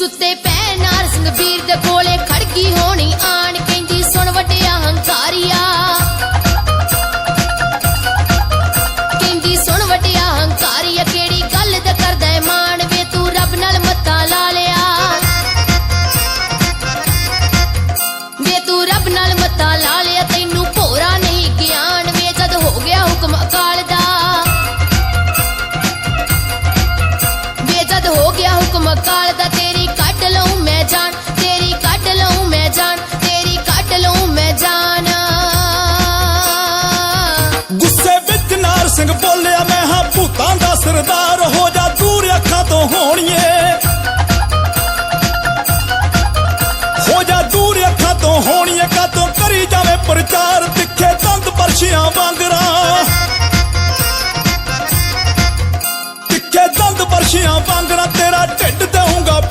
ਸੁੱਤੇ ਪੈ ਨਾਰ ਸਿੰਘ ਵੀਰ ਦੇ ਕੋਲੇ ਖੜਗੀ ਹੋਣੀ। ਆਣ ਕਹਿੰਦੀ, ਸੁਣ ਵੱਡਿਆ ਹੰਕਾਰੀਆ। ਕਹਿੰਦੀ, ਸੁਣ ਵੱਡਿਆ ਹੰਕਾਰੀਆ, ਕਿਹੜੀ ਗੱਲ ਦਾ ਕਰਦਾ ਏ ਮਾਣ? ਵੇ ਤੂੰ ਰੱਬ ਨਾਲ ਮੱਤਾ ਲਾ ਲਿਆ। ਵੇ ਤੂੰ ਰੱਬ ਨਾਲ ਮੱਤਾ ਲਾ ਲਿਆ, ਤੈਨੂੰ ਭੋਰਾ ਨਹੀਂ ਗਿਆਨ। ਵੇ ਜਦ ਹੋ ਗਿਆ ਹੁਕਮ ਅਕਾਲ ਦਾ। ਵੇ ਜਦ ਹੋ ਗਿਆ ਹੁਕਮ ਅਕਾਲ ਦਾ ਸਿੰਘ ਬੋਲਿਆ, ਮੈਂ ਹਾਂ ਭੂਤਾਂ ਦਾ ਸਰਦਾਰ, ਹੋ ਜਾ ਦੂਰ ਅੱਖਾਂ ਤੋਂ ਹੋਣੀਏ। ਹੋ ਜਾ ਦੂਰ ਅੱਖਾਂ ਤੋਂ ਹੋਣੀਏ ਕਾਤੋਂ ਕਰੀ ਜਾਵੇ ਪ੍ਰਚਾਰ, ਤਿੱਖੇ ਦੰਦ ਪਰਛੀਆਂ ਵਾਂਗਰਾਂ ਤਿੱਖੇ ਦੰਦ ਪਰਛੀਆਂ ਵਾਂਗਰਾਂ